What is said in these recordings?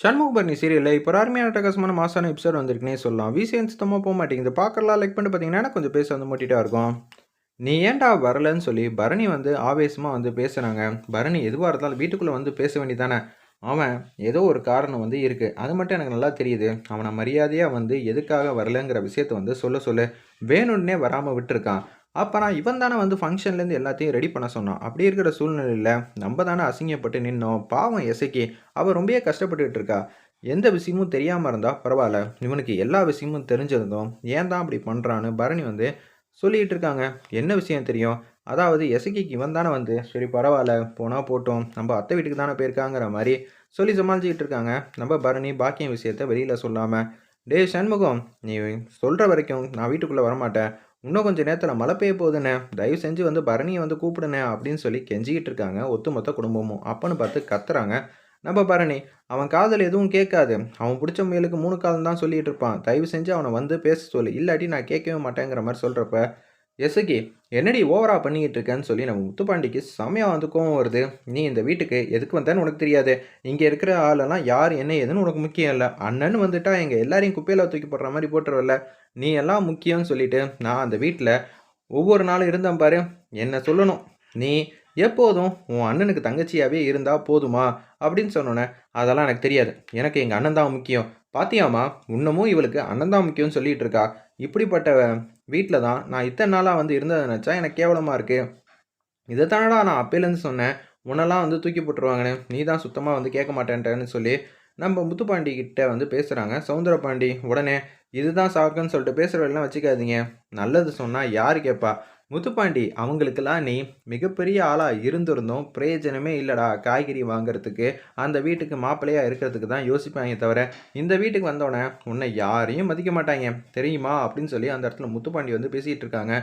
சண்முகபரணி சீரியலில் இப்போ அருமையான அட்டகாசமான மாசான எபிசோட் வந்திருக்குனே சொல்லலாம். விசிஎன் சுத்தமாக போக மாட்டேங்குது. பார்க்கலாம் லைக் பண்ணிட்டு பார்த்தீங்கன்னா கொஞ்சம் பேச வந்து மூட்டிட்டா இருக்கும். நீ ஏன்டா வரலன்னு சொல்லி பரணி வந்து ஆவேசமாக வந்து பேசுகிறாங்க பரணி எதுவாக இருந்தாலும் வீட்டுக்குள்ளே வந்து பேச வேண்டியதானே அவன் ஏதோ ஒரு காரணம் வந்து இருக்குது அது மட்டும் எனக்கு நல்லா தெரியுது. அவனை மரியாதையாக வந்து எதுக்காக வரலங்கிற விஷயத்த வந்து சொல்ல சொல்லு வேணும்னே வராமல் விட்டுருக்கான். அப்போ நான் இவன் தானே வந்து ஃபங்க்ஷன்லேருந்து எல்லாத்தையும் ரெடி பண்ண சொன்னான். அப்படி இருக்கிற சூழ்நிலையில் நம்ம தானே அசிங்கப்பட்டு நின்னோம். பாவம் எசைக்கு அவள் ரொம்பவே கஷ்டப்பட்டுக்கிட்டு இருக்கா. எந்த விஷயமும் தெரியாமல் இருந்தால் பரவாயில்ல. இவனுக்கு எல்லா விஷயமும் தெரிஞ்சிருந்தோம் ஏன் தான் அப்படி பண்ணுறான்னு பரணி வந்து சொல்லிகிட்டு இருக்காங்க. என்ன விஷயம் தெரியும்? அதாவது எசகிக்கு இவன் தானே வந்து சரி பரவாயில்ல போனால் போட்டோம். நம்ம அத்தை வீட்டுக்கு தானே போயிருக்காங்கிற மாதிரி சொல்லி சமாளிச்சுக்கிட்டு இருக்காங்க. நம்ம பரணி பாக்கியம் விஷயத்த வெளியில் சொல்லாமல் டேய் சண்முகம் நீ சொல்கிற வரைக்கும் நான் வீட்டுக்குள்ளே வரமாட்டேன். இன்னும் கொஞ்சம் நேரத்தில் மழை பெய்ய போகுதுண்ணே. தயவு செஞ்சு வந்து பரணியை வந்து கூப்பிடுண்ணே அப்படின்னு சொல்லி கெஞ்சிக்கிட்டு இருக்காங்க ஒத்துமொத்த குடும்பமும். அப்பன்னு பார்த்து கத்துறாங்க. நம்ம பரணி அவன் காதல் எதுவும் கேட்காது. அவன் பிடிச்ச முயலுக்கு மூணு காலம் தான் சொல்லிகிட்டு இருப்பான். தயவு செஞ்சு அவனை வந்து பேச சொல்லு. இல்லாட்டி நான் கேட்கவே மாட்டேங்கிற மாதிரி சொல்கிறப்ப எசுகி என்னடி ஓவரா பண்ணிக்கிட்டு இருக்கேன்னு சொல்லி நம்ம முத்துப்பாண்டிக்கு செமையாக வந்து கோவம் வருது. நீ இந்த வீட்டுக்கு எதுக்கு வந்தேன்னு உனக்கு தெரியாது. இங்கே இருக்கிற ஆளெல்லாம் யார் என்ன ஏதுன்னு உனக்கு முக்கியம் இல்லை. அண்ணன் வந்துட்டா எங்கள் எல்லாரையும் குப்பையில் தூக்கி போடுற மாதிரி போட்டுருவல்ல. நீ எல்லாம் முக்கியம்னு சொல்லிட்டு நான் அந்த வீட்டில் ஒவ்வொரு நாளும் இருந்தேன் பாரு. என்ன சொல்லணும்? நீ எப்போதும் உன் அண்ணனுக்கு தங்கச்சியாகவே இருந்தால் போதுமா? அப்படின்னு சொன்னோன்னே அதெல்லாம் எனக்கு தெரியாது. எனக்கு எங்கள் அண்ணன் தான் முக்கியம். பாத்தியாமா இன்னமும் இவளுக்கு அண்ணன் தான் முக்கியம்னு சொல்லிட்டு இருக்கா? இப்படிப்பட்ட வீட்டில் தான். நான் இத்தனை நாளாக வந்து இருந்ததை நினச்சா எனக்கு கேவலமாக இருக்குது இதை தானடா நான் அப்பையிலேருந்து சொன்னேன். உன்னெல்லாம் வந்து தூக்கி போட்டுருவாங்கன்னு. நீ தான் சுத்தமாக வந்து கேட்க மாட்டேன்ட்டேன்னு சொல்லி நம்ம முத்துப்பாண்டி கிட்ட வந்து பேசுகிறாங்க சவுந்தரபாண்டி உடனே இதுதான் சாக்குன்னு சொல்லிட்டு பேசுகிறவெல்லாம் வச்சுக்காதீங்க. நல்லது சொன்னால் யார் கேட்பா? முத்துப்பாண்டி அவங்களுக்கெல்லாம் நீ மிகப்பெரிய ஆளாக இருந்திருந்தோம் பிரயோஜனமே இல்லைடா காய்கறி வாங்குறதுக்கு. அந்த வீட்டுக்கு மாப்பிள்ளையாக இருக்கிறதுக்கு தான் யோசிப்பாங்க தவிர இந்த வீட்டுக்கு வந்தோடனே உன்னை யாரையும் மதிக்க மாட்டாங்க தெரியுமா? அப்படின்னு சொல்லி அந்த இடத்துல முத்துப்பாண்டி வந்து பேசிகிட்டு இருக்காங்க.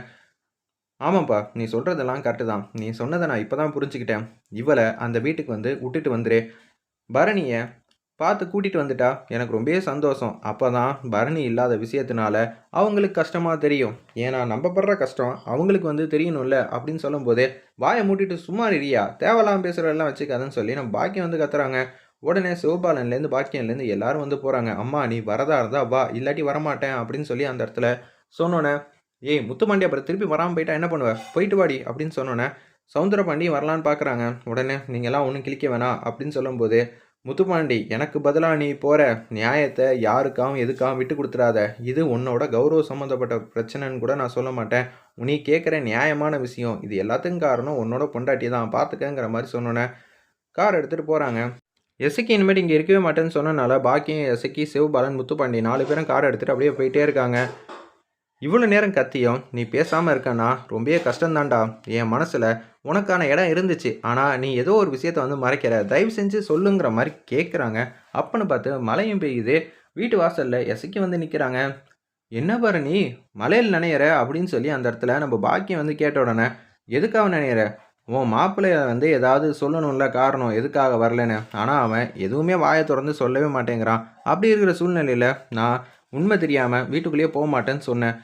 ஆமாப்பா நீ சொல்கிறதெல்லாம் கரெக்டு தான். நீ சொன்னதை நான் இப்போ தான் புரிஞ்சுக்கிட்டேன். இவளை அந்த வீட்டுக்கு வந்து விட்டுட்டு வந்துரு. பரணியை பார்த்து கூட்டிகிட்டு வந்துட்டா. எனக்கு ரொம்பவே சந்தோஷம். அப்போ தான் பரணி இல்லாத விஷயத்தினால அவங்களுக்கு கஷ்டமாக தெரியும். ஏன்னா நம்ம படுற கஷ்டம் அவங்களுக்கு வந்து தெரியணும்ல அப்படின்னு சொல்லும்போது வாயை மூட்டிட்டு சும்மா இரியா தேவையில்லாமல் பேசுகிறதெல்லாம் வச்சுக்காதுன்னு சொல்லி நம்ம பாக்கியம் வந்து கத்துறாங்க. உடனே சிவபாலன்லேருந்து பாக்கியன்லேருந்து எல்லாரும் வந்து போகிறாங்க அம்மா நீ வரதா இருந்தா வா. இல்லாட்டி வரமாட்டேன். அப்படின்னு சொல்லி அந்த இடத்துல சொன்னோன்னே ஏய் முத்துமாண்டி அப்புறம் திருப்பி வராமல் போயிட்டா என்ன பண்ணுவ? போயிட்டு வாடி. அப்படின்னு சொன்னோன்னே சவுந்தரபாண்டி வரலான்னு பார்க்குறாங்க உடனே நீங்கள்லாம் ஒன்றும் கிளிக்க வேணாம். அப்படின்னு சொல்லும்போது முத்துப்பாண்டி எனக்கு பதிலாக நீ போகிற நியாயத்தை யாருக்காகவும் எதுக்காகவும் விட்டு கொடுத்துடாத இது உன்னோட கௌரவ சம்மந்தப்பட்ட பிரச்சனைன்னு கூட நான் சொல்ல மாட்டேன். நீ கேட்குற நியாயமான விஷயம் இது எல்லாத்துக்கும் காரணம் உன்னோட பொண்டாட்டி தான் பார்த்துக்கங்கிற மாதிரி சொன்னோன்னே கார் எடுத்துகிட்டு போகிறாங்க எசக்கி இனிமேட்டு இங்கே இருக்கவே மாட்டேன்னு சொன்னனால பாக்கியம் எசக்கி சிவபாலன் முத்துப்பாண்டி நாலு பேரும் கார் எடுத்துகிட்டு அப்படியே போயிட்டே இருக்காங்க. இவ்வளோ நேரம் கத்தியும் நீ பேசாமல் இருக்கன்னா ரொம்பவே கஷ்டம்தான்டா. என் மனசில் உனக்கான இடம் இருந்துச்சு. ஆனால் நீ ஏதோ ஒரு விஷயத்த வந்து மறைக்கிற. தயவு செஞ்சு சொல்லுங்கிற மாதிரி கேட்குறாங்க அப்பன்னு பார்த்து மழையும் பெய்யுது. வீட்டு வாசலில் எசைக்கு வந்து நிற்கிறாங்க என்ன பாரு நீ? மலையில் நினைக்கிற அப்படின்னு சொல்லி அந்த இடத்துல நம்ம பாக்கியம் வந்து கேட்ட உடனே எதுக்காக நினைக்கிற உன் மாப்பிள்ளைய வந்து ஏதாவது சொல்லணும்ல காரணம். எதுக்காக வரலன்னு? ஆனால் அவன் எதுவுமே வாயை திறந்து சொல்லவே மாட்டேங்கிறான். அப்படி இருக்கிற சூழ்நிலையில் நான் உண்மை தெரியாமல் வீட்டுக்குள்ளேயே போக மாட்டேன்னு சொன்னேன்.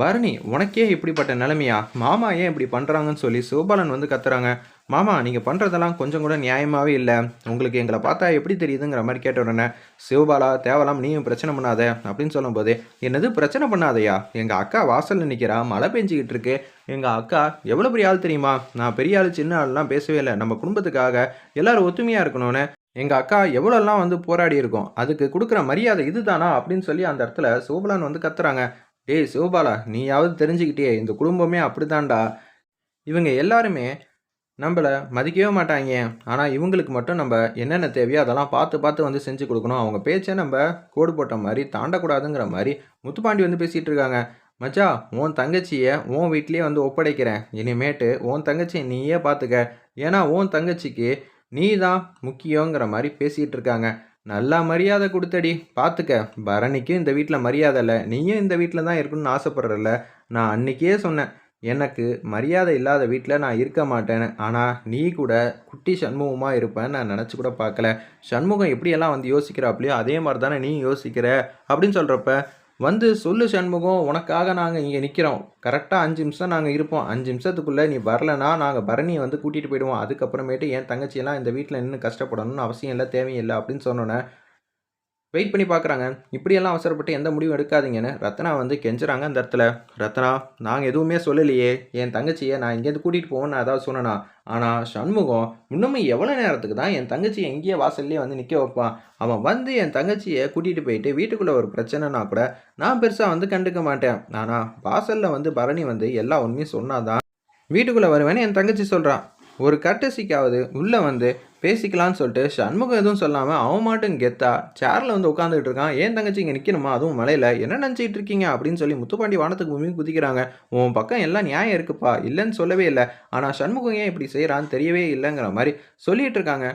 பரணி உனக்கே இப்படிப்பட்ட நிலைமையா? மாமா ஏன் இப்படி பண்ணுறாங்கன்னு சொல்லி சிவபாலன் வந்து கத்துறாங்க. மாமா நீங்கள் பண்ணுறதெல்லாம் கொஞ்சம் கூட நியாயமாகவே இல்லை. உங்களுக்கு எங்களை பார்த்தா எப்படி தெரியுதுங்கிற மாதிரி கேட்ட உடனே சிவபாலா தேவலாம் நீயும் பிரச்சனை பண்ணாத அப்படின்னு சொல்லும்போது என்னது பிரச்சனை பண்ணாதையா? எங்கள் அக்கா வாசலில் நிற்கிறா மழை பெஞ்சிக்கிட்டு இருக்கு. எங்கள் அக்கா எவ்வளோ பெரிய ஆள் தெரியுமா? நான் பெரிய ஆள் சின்ன ஆள்லாம் பேசவே இல்லை. நம்ம குடும்பத்துக்காக எல்லாரும் ஒத்துமையாக இருக்கணும்னு. எங்கள் அக்கா எவ்வளோலாம் வந்து போராடி இருக்கோம். அதுக்கு கொடுக்குற மரியாதை இதுதானா? அப்படின்னு சொல்லி அந்த இடத்துல சிவபாலன் வந்து கத்துறாங்க. டேய் சிவபாலா நீயாவது தெரிஞ்சுக்கிட்டே இந்த குடும்பமே அப்படிதான்டா இவங்க எல்லாருமே நம்மளை மதிக்கவே மாட்டாங்க ஆனால் இவங்களுக்கு மட்டும் நம்ம என்னென்ன தேவையோ அதெல்லாம் பார்த்து பார்த்து வந்து செஞ்சு கொடுக்கணும். அவங்க பேச்சை நம்ம கோடு போட்ட மாதிரி தாண்டக்கூடாதுங்கிற மாதிரி முத்துப்பாண்டி வந்து பேசிகிட்டு இருக்காங்க. மச்சா உன் தங்கச்சியை உன் வீட்லேயே வந்து ஒப்படைக்கிறேன். இனிமேட்டு உன் தங்கச்சியை நீயே பார்த்துக்க. ஏன்னா உன் தங்கச்சிக்கு நீ தான் முக்கியங்கிற மாதிரி பேசிகிட்டு இருக்காங்க. நல்லா மரியாதை கொடுத்தடி. பார்த்துக்க பரணிக்கும் இந்த வீட்டில் மரியாதை இல்லை. நீயும் இந்த வீட்டில் தான் இருக்கணும்னு ஆசைப்படுறல நான் அன்றைக்கே சொன்னேன் எனக்கு மரியாதை இல்லாத வீட்டில் நான் இருக்க மாட்டேன்னு. ஆனால் நீ கூட குட்டி சண்முகமாக இருப்பேன்னு நான் நினச்சி கூட பார்க்கல சண்முகம் எப்படியெல்லாம் வந்து யோசிக்கிறாப்லையோ அதே மாதிரி தானே நீ யோசிக்கிற? அப்படின்னு சொல்கிறப்ப வந்து சொல்லு சண்முகம் உனக்காக நாங்கள் இங்கே நிற்கிறோம் கரெக்டாக அஞ்சு நிமிஷம் நாங்கள் இருப்போம். அஞ்சு நிமிஷத்துக்குள்ளே நீ வரலனா நாங்கள் பரணியை வந்து கூட்டிகிட்டு போயிடுவோம். அதுக்கப்புறமேட்டு என் தங்கச்சியெல்லாம் இந்த வீட்டில் நின்று கஷ்டப்படணும்னு அவசியம் இல்லை தேவையில்லை அப்படின்னு சொன்னோன்னே வெயிட் பண்ணி பார்க்குறாங்க இப்படியெல்லாம் அவசரப்பட்டு எந்த முடிவும் எடுக்காதீங்கன்னு ரத்னா வந்து கெஞ்சுறாங்க அந்த இடத்துல. ரத்னா நாங்கள் எதுவுமே சொல்லலையே. என் தங்கச்சியை நான் இங்கேருந்து கூட்டிகிட்டு போவோன்னு அதாவது சொன்னேனா? ஆனால் சண்முகம் இன்னுமும் எவ்வளோ நேரத்துக்கு தான் என் தங்கச்சியை எங்கேயே வாசல்லே வந்து நிற்க வைப்பான். அவன் வந்து என் தங்கச்சியை கூட்டிகிட்டு போயிட்டு வீட்டுக்குள்ளே ஒரு பிரச்சனைனா கூட நான் பெருசாக வந்து கண்டுக்க மாட்டேன். ஆனால் வாசலில் வந்து பரணி வந்து எல்லா உண்மையும் சொன்னாதான் வீட்டுக்குள்ளே வருவேன்னு என் தங்கச்சி சொல்கிறான் ஒரு கட்டசிக்காவது உள்ளே வந்து பேசிக்கலாம்னு சொல்லிட்டு சண்முகம் எதுவும் சொல்லாமல் அவன் மாட்டும் கெத்தா. சேரில் வந்து உட்காந்துட்டு இருக்கான். ஏன் தங்கச்சி இங்கே நிற்கணுமா அதுவும் மலையில். என்ன நினச்சிட்டு இருக்கீங்க? அப்படின்னு சொல்லி முத்துப்பாண்டி வானத்துக்கு பூமி குதிக்கிறாங்க. உன் பக்கம் எல்லாம் நியாயம் இருக்குப்பா. இல்லைன்னு சொல்லவே இல்லை. ஆனால் சண்முகம் ஏன் இப்படி செய்கிறான்னு தெரியவே இல்லைங்கிற மாதிரி சொல்லிட்டு இருக்காங்க.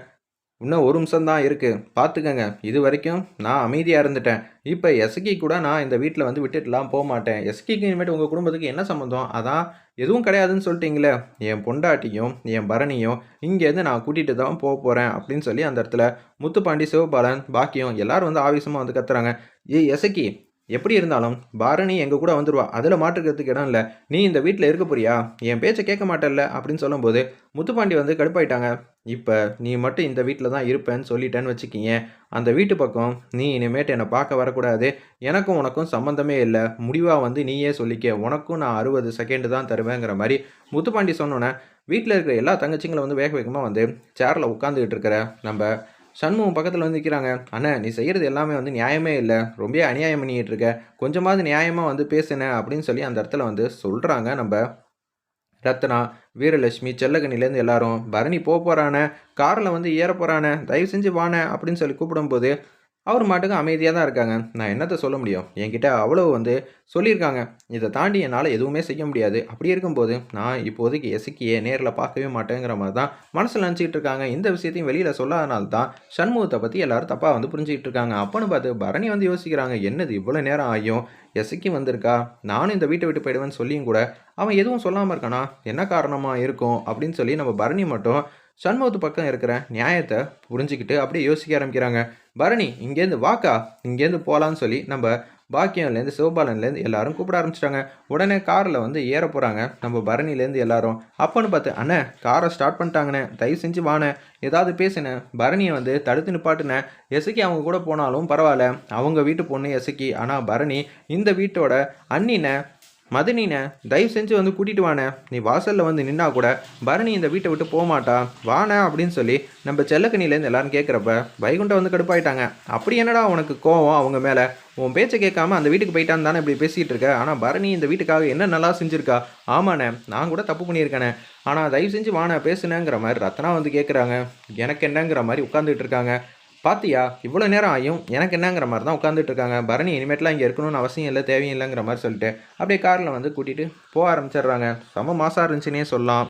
இன்னும் ஒரு நிமிஷம் தான் இருக்குது பார்த்துக்கங்க இது வரைக்கும் நான் அமைதியாக இருந்துட்டேன். இப்போ எஸ்கி கூட நான் இந்த வீட்டில் வந்து விட்டுட்டுலாம் போக மாட்டேன். எஸ்கிக்கு இனிமேட்டு உங்கள் குடும்பத்துக்கு என்ன சம்மந்தம் அதான் எதுவும் கிடையாதுன்னு சொல்லிட்டீங்களே. என் பொண்டாட்டியும் என் பரணியும் இங்கேருந்து நான் கூட்டிகிட்டு தான் போக போகிறேன் அப்படின்னு சொல்லி அந்த இடத்துல முத்துப்பாண்டி சிவபாலன் பாக்கியம் எல்லோரும் வந்து ஆவேசமாக வந்து கத்துறாங்க. ஏ எசக்கி எப்படி இருந்தாலும் பாரணி எங்கள் கூட வந்துடுவா அதில் மாற்றுக்கிறதுக்கு இடம் இல்லை. நீ இந்த வீட்டில் இருக்க போறியா? என் பேச்சை கேட்க மாட்டல்ல அப்படின்னு சொல்லும்போது முத்துப்பாண்டி வந்து கடுப்பாயிட்டாங்க. இப்போ நீ மட்டும் இந்த வீட்டில் தான் இருப்பேன்னு சொல்லிட்டேன்னு வச்சுக்கிங்க. அந்த வீட்டு பக்கம் நீ இனிமேட்டு என்னை பார்க்க வரக்கூடாது. எனக்கும் உனக்கும் சம்மந்தமே இல்லை. முடிவாக வந்து நீயே சொல்லிக்க. உனக்கும் நான் அறுபது செகண்டு தான் தருவேங்கிற மாதிரி முத்துப்பாண்டி சொன்னோன்னே வீட்டில் இருக்கிற எல்லா தங்கச்சிங்களும் வந்து வேக வேகமாக வந்து சேரில் உட்காந்துக்கிட்டு இருக்கிற நம்ம சண்முகம் பக்கத்தில் வந்து நிற்கிறாங்க அண்ணா நீ செய்கிறது எல்லாமே வந்து நியாயமே இல்லை. ரொம்ப அநியாயம் பண்ணிக்கிட்டு இருக்க. கொஞ்சமாவது நியாயமாக வந்து பேசுனேன் அப்படின்னு சொல்லி அந்த இடத்துல வந்து சொல்கிறாங்க நம்ம ரத்னா. வீரலட்சுமி செல்லகனிலேருந்து எல்லாரும் பரணி போக போகிறானே காரில் வந்து ஏற போகிறானே தயவு செஞ்சு வானே அப்படின்னு சொல்லி கூப்பிடும்போது அவர் மாட்டுக்கு அமைதியாக தான் இருக்காங்க. நான் என்னத்தை சொல்ல முடியும்? என்கிட்ட அவ்வளோ வந்து சொல்லியிருக்காங்க. இதை தாண்டி என்னால் எதுவுமே செய்ய முடியாது. அப்படி இருக்கும்போது நான் இப்போதைக்கு எசுக்கியே நேரில் பார்க்கவே மாட்டேங்கிற மாதிரி தான் மனசில் நினச்சிக்கிட்டு இருக்காங்க. இந்த விஷயத்தையும் வெளியில் சொல்லாதனால தான் சண்முகத்தை பற்றி எல்லாரும் தப்பாக வந்து புரிஞ்சுக்கிட்டு இருக்காங்க. அப்போன்னு பார்த்து பரணி வந்து யோசிக்கிறாங்க என்னது இவ்வளோ நேரம் ஆகியும் எசுக்கி வந்திருக்கா? நானும் இந்த வீட்டை விட்டு போயிடுவேன்னு சொல்லியும் கூட அவன் எதுவும் சொல்லாமல் இருக்கானா? என்ன காரணமாக இருக்கும்? அப்படின்னு சொல்லி நம்ம பரணி மட்டும் சண்முகத்து பக்கம் இருக்கிற நியாயத்தை புரிஞ்சுக்கிட்டு அப்படியே யோசிக்க ஆரம்பிக்கிறாங்க. பரணி இங்கேருந்து வாக்கா? இங்கேருந்து போகலான்னு சொல்லி நம்ம பாக்கியம்லேருந்து சிவபாலன்லேருந்து எல்லாரும் கூப்பிட ஆரம்பிச்சிட்டாங்க. உடனே காரில் வந்து ஏற போகிறாங்க நம்ம பரணிலேருந்து எல்லாரும். அப்போன்னு பார்த்து அண்ணே காரை ஸ்டார்ட் பண்ணிட்டாங்கண்ணே தயவு செஞ்சு வானே ஏதாவது பேசினேன் பரணியை வந்து தடுத்து நிப்பாட்டுனேன் எசுக்கி அவங்க கூட போனாலும் பரவாயில்ல. அவங்க வீட்டு பொண்ணு எசுக்கி. ஆனால் பரணி இந்த வீட்டோட அண்ணினை மதினினே தயவு செஞ்சு வந்து கூட்டிகிட்டு வானே. நீ வாசலில் வந்து நின்னா கூட பரணி இந்த வீட்டை விட்டு போக மாட்டா வானே அப்படின்னு சொல்லி நம்ம செல்லக்கணிலேருந்து எல்லாரும் கேட்குறப்ப வைகுண்ட வந்து கடுப்பாயிட்டாங்க. அப்படி என்னடா உனக்கு கோவம் அவங்க மேலே? உன் பேச்சை கேட்காம அந்த வீட்டுக்கு போயிட்டான்னு தானே இப்படி பேசிகிட்டு இருக்க? ஆனால் பரணி இந்த வீட்டுக்காக என்ன நல்லா செஞ்சுருக்கா? ஆமாண்ணே நான் கூட தப்பு பண்ணியிருக்கேனே. ஆனால் தயவு செஞ்சு வானே பேசுனேங்கிற மாதிரி ரத்னா வந்து கேட்குறாங்க எனக்கு என்னங்கிற மாதிரி உட்காந்துட்டு இருக்காங்க. பாத்தியா இவ்வளோ நேரம் ஆகும் எனக்கு என்னங்கிற மாதிரி தான் உட்காந்துட்டு இருக்காங்க. பரணி இனிமேட்லாம் இங்கே இருக்கணும்னு அவசியம் இல்லை தேவையில்லைங்கிற மாதிரி சொல்லிட்டு அப்படியே காரில் வந்து கூட்டிகிட்டு போக ஆரம்பிச்சிடுறாங்க. செம மாசாக இருந்துச்சுன்னே சொல்லலாம்.